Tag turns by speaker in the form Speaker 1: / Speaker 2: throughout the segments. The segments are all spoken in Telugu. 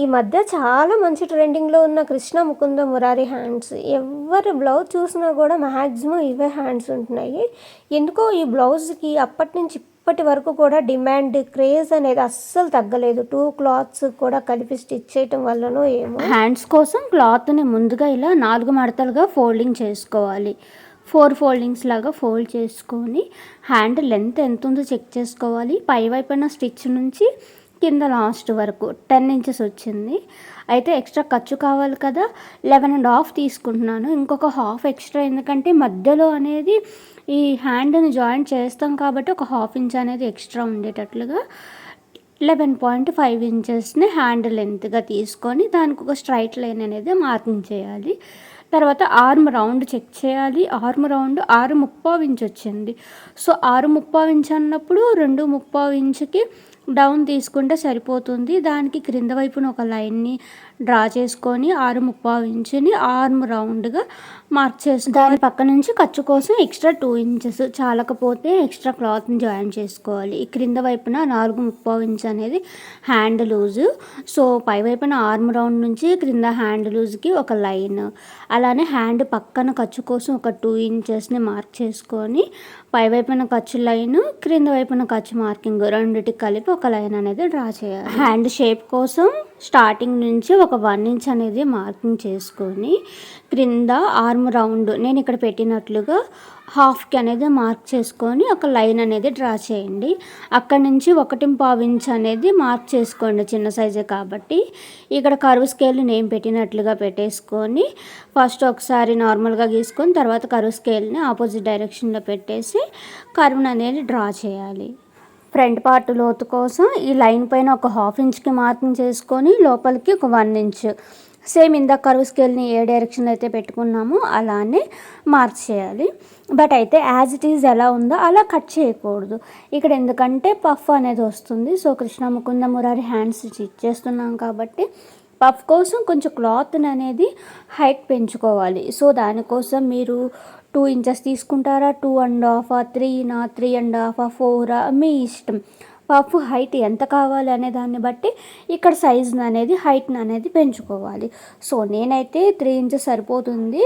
Speaker 1: ఈ మధ్య చాలా మంచి ట్రెండింగ్లో ఉన్న కృష్ణ ముకుంద మురారి హ్యాండ్స్. ఎవరి బ్లౌజ్ చూసినా కూడా మ్యాక్సిమం ఇవే హ్యాండ్స్ ఉంటున్నాయి. ఎందుకో ఈ బ్లౌజ్కి అప్పటి నుంచి ఇప్పటి వరకు కూడా డిమాండ్ క్రేజ్ అనేది అస్సలు తగ్గలేదు. టూ క్లాత్స్ కూడా కలిపి స్టిచ్ చేయటం వల్లనో ఏమో.
Speaker 2: హ్యాండ్స్ కోసం క్లాత్ని ముందుగా ఇలా నాలుగు మడతలుగా ఫోల్డింగ్ చేసుకోవాలి. ఫోర్ ఫోల్డింగ్స్ లాగా ఫోల్డ్ చేసుకొని హ్యాండ్ లెంత్ ఎంత ఉందో చెక్ చేసుకోవాలి. పై వైపున స్టిచ్ నుంచి కింద లాస్ట్ వరకు టెన్ ఇంచెస్ వచ్చింది. అయితే ఎక్స్ట్రా ఖర్చు కావాలి కదా. లెవెన్ అండ్ హాఫ్ తీసుకుంటున్నాను. ఇంకొక హాఫ్ ఎక్స్ట్రా ఎందుకంటే మధ్యలో అనేది ఈ హ్యాండ్ని జాయింట్ చేస్తాం కాబట్టి ఒక హాఫ్ ఇంచ్ అనేది ఎక్స్ట్రా ఉండేటట్లుగా లెవెన్ పాయింట్ ఫైవ్ ఇంచెస్ని హ్యాండ్ లెంత్గా తీసుకొని దానికి ఒక స్ట్రైట్ లైన్ అనేది మార్కింగ్ చేయాలి. తర్వాత ఆర్మ్ రౌండ్ చెక్ చేయాలి. ఆర్మ్ రౌండ్ ఆరు ముప్పావు ఇంచ్ వచ్చింది. సో ఆరు ముప్పావు ఇంచ్ అన్నప్పుడు రెండు ముప్పావు ఇంచుకి డౌన్ తీసుకుంటే సరిపోతుంది. దానికి క్రింద వైపున ఒక లైన్ని డ్రా చేసుకొని ఆరు ముప్పావు ఇంచుని ఆర్మ్ రౌండ్గా మార్క్ చేసి దాని పక్క నుంచి ఖర్చు కోసం ఎక్స్ట్రా టూ ఇంచెస్ చాలకపోతే ఎక్స్ట్రా క్లాత్ని జాయిన్ చేసుకోవాలి. ఈ క్రింద వైపున నాలుగు ముప్పావు ఇంచ్ అనేది హ్యాండ్ లూజు. సో పై వైపున ఆర్మ్ రౌండ్ నుంచి క్రింద హ్యాండ్ లూజ్కి ఒక లైన్. అలానే హ్యాండ్ పక్కన ఖర్చు కోసం ఒక టూ ఇంచెస్ని మార్క్ చేసుకొని పై వైపున ఖర్చు లైన్ క్రింద వైపున ఖర్చు మార్కింగ్ రెండిటికి కలిపి ఒక లైన్ అనేది డ్రా చేయాలి. హ్యాండ్ షేప్ కోసం స్టార్టింగ్ నుంచి ఒక వన్ ఇంచ్ అనేది మార్కింగ్ చేసుకొని క్రింద ఆర్మ్ రౌండ్ నేను ఇక్కడ పెట్టినట్లుగా హాఫ్కి అనేది మార్క్ చేసుకొని ఒక లైన్ అనేది డ్రా చేయండి. అక్కడ నుంచి ఒకటి పావు ఇంచ్ అనేది మార్క్ చేసుకోండి చిన్న సైజే కాబట్టి. ఇక్కడ కరువు స్కేల్ నేను పెట్టినట్లుగా పెట్టేసుకొని ఫస్ట్ ఒకసారి నార్మల్గా గీసుకొని తర్వాత కరువు స్కేల్ని ఆపోజిట్ డైరెక్షన్లో పెట్టేసి కరువును అనేది డ్రా చేయాలి. ఫ్రంట్ పార్ట్ లోతు కోసం ఈ లైన్ పైన ఒక హాఫ్ ఇంచ్కి మార్కింగ్ చేసుకొని లోపలికి ఒక వన్ ఇంచ్. సేమ్ ఇందాక కరువు స్కేల్ని ఏ డైరెక్షన్ అయితే పెట్టుకున్నామో అలానే మార్క్ చేయాలి. బట్ అయితే యాజ్ ఇట్ ఈజ్ ఎలా ఉందో అలా కట్ చేయకూడదు. ఇక్కడ ఎందుకంటే పఫ్ అనేది వస్తుంది. So Krishna Mukunda Murari hands stitch చేస్తున్నాం కాబట్టి పఫ్ కోసం కొంచెం క్లాత్ని అనేది హైట్ పెంచుకోవాలి. సో దానికోసం మీరు టూ ఇంచెస్ తీసుకుంటారా? టూ అండ్ హాఫ్ త్రీనా త్రీ అండ్ హాఫ్ ఫోరా మీ ఇష్టం. పఫ్ హైట్ ఎంత కావాలి అనే దాన్ని బట్టి ఇక్కడ సైజ్ని అనేది హైట్ని అనేది పెంచుకోవాలి. సో నేనైతే త్రీ ఇంచెస్ సరిపోతుంది.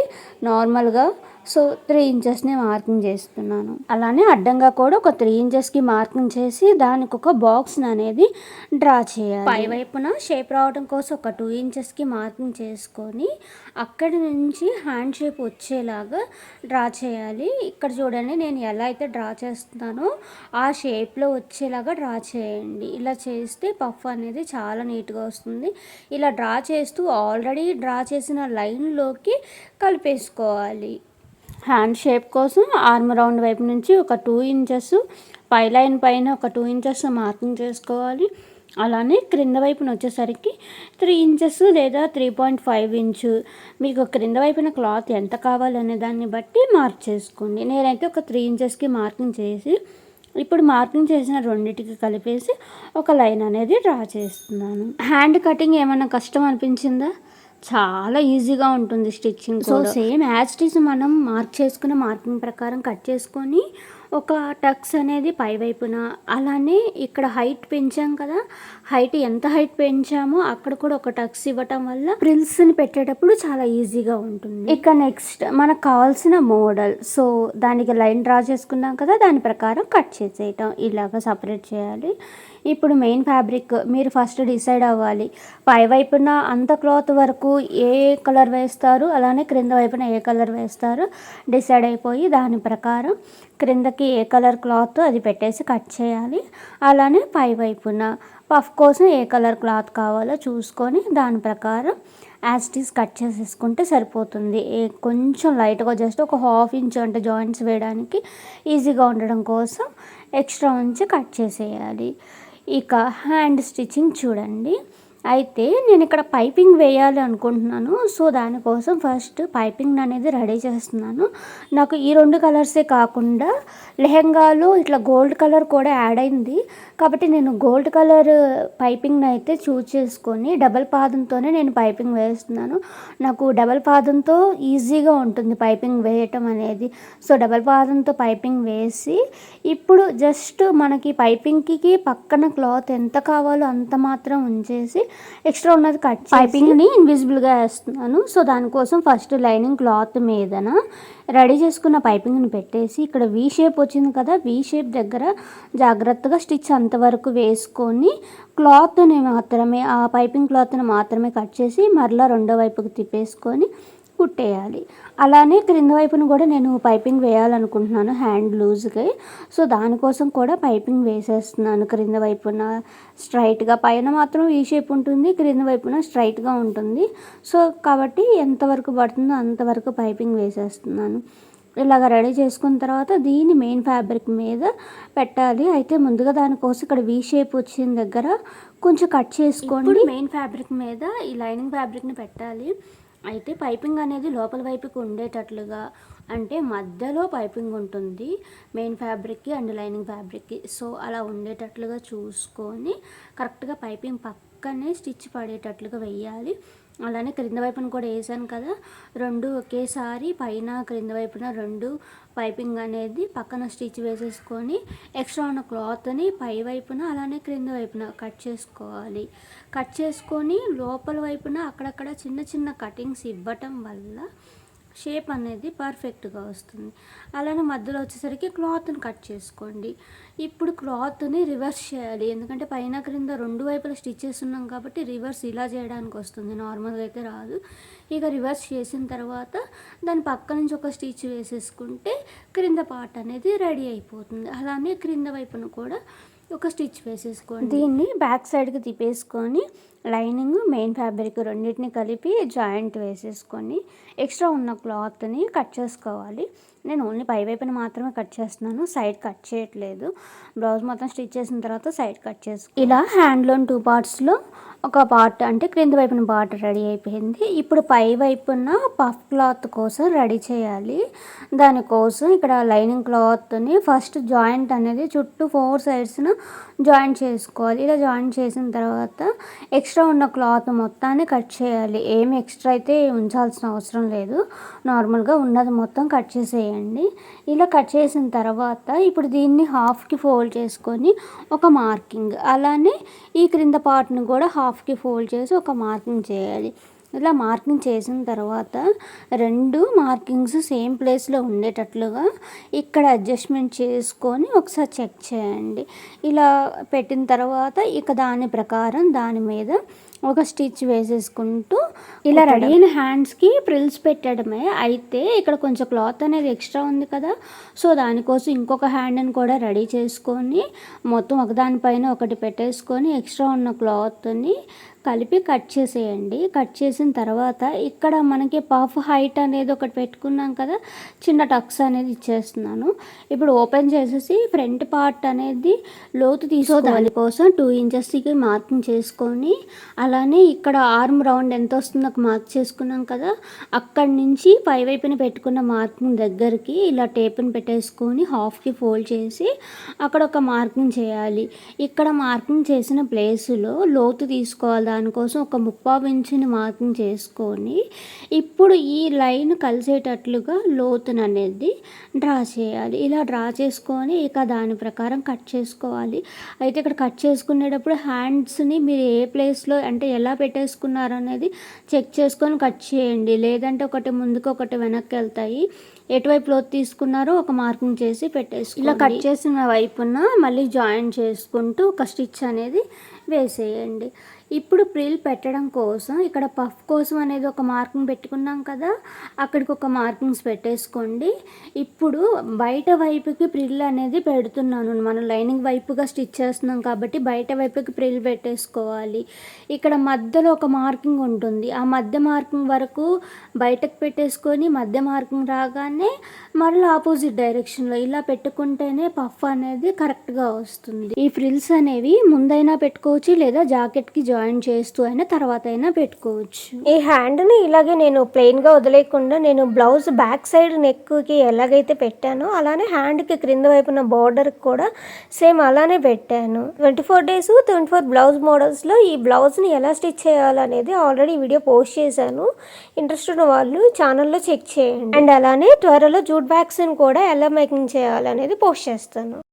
Speaker 2: నార్మల్గా సో త్రీ ఇంచెస్ని మార్కింగ్ చేస్తున్నాను. అలానే అడ్డంగా కూడా ఒక త్రీ ఇంచెస్కి మార్కింగ్ చేసి దానికి ఒక బాక్స్ అనేది డ్రా చేయాలి. పై వైపున షేప్ రావడం కోసం ఒక టూ ఇంచెస్కి మార్కింగ్ చేసుకొని అక్కడి నుంచి హ్యాండ్ షేప్ వచ్చేలాగా డ్రా చేయాలి. ఇక్కడ చూడండి నేను ఎలా అయితే డ్రా చేస్తున్నానో ఆ షేప్లో వచ్చేలాగా డ్రా చేయండి. ఇలా చేస్తే పఫ్ అనేది చాలా నీట్గా వస్తుంది. ఇలా డ్రా చేస్తూ ఆల్రెడీ డ్రా చేసిన లైన్లోకి కలిపేసుకోవాలి. హ్యాండ్ షేప్ కోసం ఆర్మ్ రౌండ్ వైపు నుంచి ఒక టూ ఇంచెస్ పై లైన్ పైన ఒక టూ ఇంచెస్ మార్కింగ్ చేసుకోవాలి. అలానే క్రింద వైపున వచ్చేసరికి త్రీ ఇంచెస్ లేదా త్రీ పాయింట్ ఫైవ్ ఇంచు. మీకు క్రింద వైపున క్లాత్ ఎంత కావాలనే దాన్ని బట్టి మార్క్ చేసుకోండి. నేనైతే ఒక త్రీ ఇంచెస్కి మార్కింగ్ చేసి ఇప్పుడు మార్కింగ్ చేసిన రెండింటికి కలిపేసి ఒక లైన్ అనేది డ్రా చేస్తున్నాను. హ్యాండ్ కటింగ్ ఏమైనా కష్టం అనిపించిందా? చాలా ఈజీగా ఉంటుంది stitching so same as stitch మనం మార్క్ చేసుకున్న మార్కింగ్ ప్రకారం కట్ చేసుకొని ఒక టక్స్ అనేది పై వైపున అలానే ఇక్కడ హైట్ పెంచాం కదా హైట్ ఎంత హైట్ పెంచామో అక్కడ కూడా ఒక టక్స్ ఇవ్వటం వల్ల ప్రిల్స్ని పెట్టేటప్పుడు చాలా ఈజీగా ఉంటుంది. ఇక నెక్స్ట్ మనకు కావాల్సిన మోడల్. సో దానికి లైన్ డ్రా చేసుకున్నాం కదా దాని ప్రకారం కట్ చేసేయటం. ఇలాగ సపరేట్ చేయాలి. ఇప్పుడు మెయిన్ ఫ్యాబ్రిక్ మీరు ఫస్ట్ డిసైడ్ అవ్వాలి. పై వైపున అంత క్లాత్ వరకు ఏ కలర్ వేస్తారు అలానే క్రింద వైపున ఏ కలర్ వేస్తారు డిసైడ్ అయిపోయి దాని ప్రకారం క్రిందకి ఏ కలర్ క్లాత్ అది పెట్టేసి కట్ చేయాలి. అలానే పై వైపున పఫ్ కోసం ఏ కలర్ క్లాత్ కావాలో చూసుకొని దాని ప్రకారం యాస్టీస్ కట్ చేసేసుకుంటే సరిపోతుంది. కొంచెం లైట్గా జస్ట్ ఒక హాఫ్ ఇంచ్ అంటే జాయింట్స్ వేయడానికి ఈజీగా ఉండడం కోసం ఎక్స్ట్రా ఉంచి కట్ చేసేయాలి. ఇక హ్యాండ్ స్టిచ్చింగ్ చూడండి. అయితే నేను ఇక్కడ పైపింగ్ వేయాలి అనుకుంటున్నాను. సో దానికోసం ఫస్ట్ పైపింగ్ అనేది రెడీ చేస్తున్నాను. నాకు ఈ రెండు కలర్సే కాకుండా లెహెంగాలో ఇట్లా గోల్డ్ కలర్ కూడా యాడ్ అయింది. కాబట్టి నేను గోల్డ్ కలర్ పైపింగ్ని అయితే చూజ్ చేసుకొని డబల్ పాదంతోనే నేను పైపింగ్ వేస్తున్నాను. నాకు డబల్ పాదంతో ఈజీగా ఉంటుంది పైపింగ్ వేయటం అనేది. సో డబల్ పాదంతో పైపింగ్ వేసి ఇప్పుడు జస్ట్ మనకి పైపింగ్కి పక్కన క్లాత్ ఎంత కావాలో అంత మాత్రం ఉంచేసి ఎక్స్ట్రా ఉన్నది కట్ పైపింగ్ని ఇన్విజిబుల్గా వేస్తున్నాను. సో దానికోసం ఫస్ట్ లైనింగ్ క్లాత్ మీదన రెడీ చేసుకున్న పైపింగ్ని పెట్టేసి ఇక్కడ వీ షేప్ వచ్చింది కదా వీ షేప్ దగ్గర జాగ్రత్తగా స్టిచ్ అంతవరకు వేసుకొని క్లాత్ని మాత్రమే ఆ పైపింగ్ క్లాత్ని మాత్రమే కట్ చేసి మరలా రెండో వైపుకి తిప్పేసుకొని కుట్టేయాలి. అలానే క్రింద వైపున కూడా నేను పైపింగ్ వేయాలనుకుంటున్నాను హ్యాండ్ లూజ్కి. సో దానికోసం కూడా పైపింగ్ వేసేస్తున్నాను. క్రింద వైపున స్ట్రైట్గా పైన మాత్రం ఈ షేప్ ఉంటుంది క్రింద వైపున స్ట్రైట్గా ఉంటుంది. సో కాబట్టి ఎంతవరకు పడుతుందో అంతవరకు పైపింగ్ వేసేస్తున్నాను. ఇలాగ రెడీ చేసుకున్న తర్వాత దీన్ని మెయిన్ ఫ్యాబ్రిక్ మీద పెట్టాలి. అయితే ముందుగా దానికోసం ఇక్కడ వీ షేప్ వచ్చిన దగ్గర కొంచెం కట్ చేసుకోండి మెయిన్ ఫ్యాబ్రిక్ మీద ఈ లైనింగ్ ఫ్యాబ్రిక్ని పెట్టాలి. అయితే పైపింగ్ అనేది లోపల వైపుకి ఉండేటట్లుగా అంటే మధ్యలో పైపింగ్ ఉంటుంది మెయిన్ ఫ్యాబ్రిక్కి అండ్ లైనింగ్ ఫ్యాబ్రిక్కి సో అలా ఉండేటట్లుగా చూసుకొని కరెక్ట్గా పైపింగ్ పక్కనే స్టిచ్ పడేటట్లుగా వెయ్యాలి. అలానే క్రింద వైపున కూడా వేసాను కదా. రెండు ఒకేసారి పైన క్రింద వైపున రెండు. పైపింగ్ అనేది పక్కన స్టిచ్ వేసేసుకొని ఎక్స్ట్రా ఉన్న క్లాత్ని పై వైపున అలానే క్రింద వైపున కట్ చేసుకోవాలి. కట్ చేసుకొని లోపల వైపున అక్కడక్కడ చిన్న చిన్న కటింగ్స్ ఇవ్వటం వల్ల షేప్ అనేది పర్ఫెక్ట్గా వస్తుంది. అలానే మధ్యలో వచ్చేసరికి క్లాత్ని కట్ చేసుకోండి. ఇప్పుడు క్లాత్ని రివర్స్ చేయాలి. ఎందుకంటే పైన క్రింద రెండు వైపుల స్టిచెస్ ఉన్నాం కాబట్టి రివర్స్ ఇలా చేయడానికి వస్తుంది. నార్మల్గా అయితే రాదు. ఇక రివర్స్ చేసిన తర్వాత దాని పక్క నుంచి ఒక స్టిచ్ వేసేసుకుంటే క్రింద పార్ట్ అనేది రెడీ అయిపోతుంది. అలానే క్రింద వైపున కూడా ఒక స్టిచ్ వేసేసుకోండి. దీన్ని బ్యాక్ సైడ్కి తిప్పేసుకొని లైనింగ్ మెయిన్ ఫ్యాబ్రిక్ రెండింటిని కలిపి జాయింట్ వేసేసుకొని ఎక్స్ట్రా ఉన్న క్లాత్ని కట్ చేసుకోవాలి. నేను ఓన్లీ పై వైపున మాత్రమే కట్ చేస్తున్నాను సైడ్ కట్ చేయట్లేదు. బ్లౌజ్ మొత్తం స్టిచ్ చేసిన తర్వాత సైడ్ కట్ చేసు ఇలా హ్యాండ్లోని టూ పార్ట్స్లో ఒక పార్ట్ అంటే క్రింద వైపున పార్ట్ రెడీ అయిపోయింది. ఇప్పుడు పై వైపున పఫ్ క్లాత్ కోసం రెడీ చేయాలి. దానికోసం ఇక్కడ లైనింగ్ క్లాత్ని ఫస్ట్ జాయింట్ అనేది చుట్టూ ఫోర్ సైడ్స్ను జాయింట్ చేసుకోవాలి. ఇలా జాయింట్ చేసిన తర్వాత ఎక్స్ట్రా ఎక్స్ట్రా ఉన్న క్లాత్ మొత్తాన్ని కట్ చేయాలి. ఏమి ఎక్స్ట్రా అయితే ఉంచాల్సిన అవసరం లేదు. నార్మల్గా ఉన్నది మొత్తం కట్ చేసేయండి. ఇలా కట్ చేసిన తర్వాత ఇప్పుడు దీన్ని హాఫ్కి ఫోల్డ్ చేసుకొని ఒక మార్కింగ్ అలానే ఈ క్రింద పార్ట్ని కూడా హాఫ్కి ఫోల్డ్ చేసి ఒక మార్కింగ్ చేయాలి. ఇలా మార్కింగ్ చేసిన తర్వాత రెండు మార్కింగ్స్ సేమ్ ప్లేస్లో ఉండేటట్లుగా ఇక్కడ అడ్జస్ట్మెంట్ చేసుకొని ఒకసారి చెక్ చేయండి. ఇలా పెట్టిన తర్వాత ఇక దాని ప్రకారం దాని మీద ఒక స్టిచ్ వేసేసుకుంటూ ఇలా రెడీ అయిన హ్యాండ్స్కి ప్రిల్స్ పెట్టడమే. అయితే ఇక్కడ కొంచెం క్లాత్ అనేది ఎక్స్ట్రా ఉంది కదా సో దానికోసం ఇంకొక హ్యాండ్ని కూడా రెడీ చేసుకొని మొత్తం ఒకదానిపైన ఒకటి పెట్టేసుకొని ఎక్స్ట్రా ఉన్న క్లాత్ని కలిపి కట్ చేసేయండి. కట్ చేసిన తర్వాత ఇక్కడ మనకి పఫ్ హైట్ అనేది ఒకటి పెట్టుకున్నాం కదా చిన్న టక్స్ అనేది ఇచ్చేస్తున్నాను. ఇప్పుడు ఓపెన్ చేసేసి ఫ్రంట్ పార్ట్ అనేది లోతు తీసుకో కోసం టూ ఇంచెస్కి మార్కింగ్ చేసుకొని అలానే ఇక్కడ ఆర్మ్ రౌండ్ ఎంత వస్తుందో ఒక మార్క్ చేసుకున్నాం కదా అక్కడి నుంచి పై వైపున పెట్టుకున్న మార్కింగ్ దగ్గరికి ఇలా టేప్ని పెట్టేసుకొని హాఫ్కి ఫోల్డ్ చేసి అక్కడ ఒక మార్కింగ్ చేయాలి. ఇక్కడ మార్కింగ్ చేసిన ప్లేస్లో లోతు తీసుకోవాలి. దానికోసం ఒక ముప్పావు ఇంచుని మార్కింగ్ చేసుకొని ఇప్పుడు ఈ లైన్ కలిసేటట్లుగా లోతును అనేది డ్రా చేయాలి. ఇలా డ్రా చేసుకొని ఇక దాని ప్రకారం కట్ చేసుకోవాలి. అయితే ఇక్కడ కట్ చేసుకునేటప్పుడు హ్యాండ్స్ని మీరు ఏ ప్లేస్లో అంటే ఎలా పెట్టేసుకున్నారు అనేది చెక్ చేసుకొని కట్ చేయండి. లేదంటే ఒకటి ముందుకు ఒకటి వెనక్కి వెళ్తాయి. ఎటువైపు లోతు తీసుకున్నారో ఒక మార్కింగ్ చేసి పెట్టేసి ఇలా కట్ చేసిన వైపున మళ్ళీ జాయిన్ చేసుకుంటూ ఒక స్టిచ్ అనేది వేసేయండి. ఇప్పుడు ప్రిల్ పెట్టడం కోసం ఇక్కడ పఫ్ కోసం అనేది ఒక మార్కింగ్ పెట్టుకున్నాం కదా అక్కడికి ఒక మార్కింగ్స్ పెట్టేసుకోండి. ఇప్పుడు బయట వైపుకి ప్రిల్ అనేది పెడుతున్నాను. మనం లైనింగ్ వైపుగా స్టిచ్ చేస్తున్నాం కాబట్టి బయట వైపుకి ప్రిల్ పెట్టేసుకోవాలి. ఇక్కడ మధ్యలో ఒక మార్కింగ్ ఉంటుంది. ఆ మధ్య మార్కింగ్ వరకు బయటకు పెట్టేసుకొని మధ్య మార్కింగ్ రాగానే మళ్ళీ ఆపోజిట్ డైరెక్షన్లో ఇలా పెట్టుకుంటేనే పఫ్ అనేది కరెక్ట్గా వస్తుంది. ఈ ఫ్రిల్స్ అనేవి ముందైనా పెట్టుకోవచ్చు లేదా జాకెట్కి జాయిన్ చేస్తూ అయినా తర్వాత అయినా పెట్టుకోవచ్చు.
Speaker 1: ఈ హ్యాండ్ని ఇలాగే నేను ప్లెయిన్గా వదిలేయకుండా నేను బ్లౌజ్ బ్యాక్ సైడ్ నెక్కి ఎలాగైతే పెట్టానో అలానే హ్యాండ్కి క్రింద వైపున బార్డర్కి కూడా సేమ్ అలానే పెట్టాను. Twenty four days twenty four blouse మోడల్స్లో ఈ బ్లౌజ్ని ఎలా స్టిచ్ చేయాలనేది ఆల్రెడీ వీడియో పోస్ట్ చేశాను. ఇంట్రెస్ట్ ఉన్న వాళ్ళు ఛానల్లో చెక్ చేయండి. అండ్ అలానే త్వరలో జూట్ బ్యాగ్స్ని కూడా ఎలా మేకింగ్ చేయాలనేది పోస్ట్ చేస్తాను.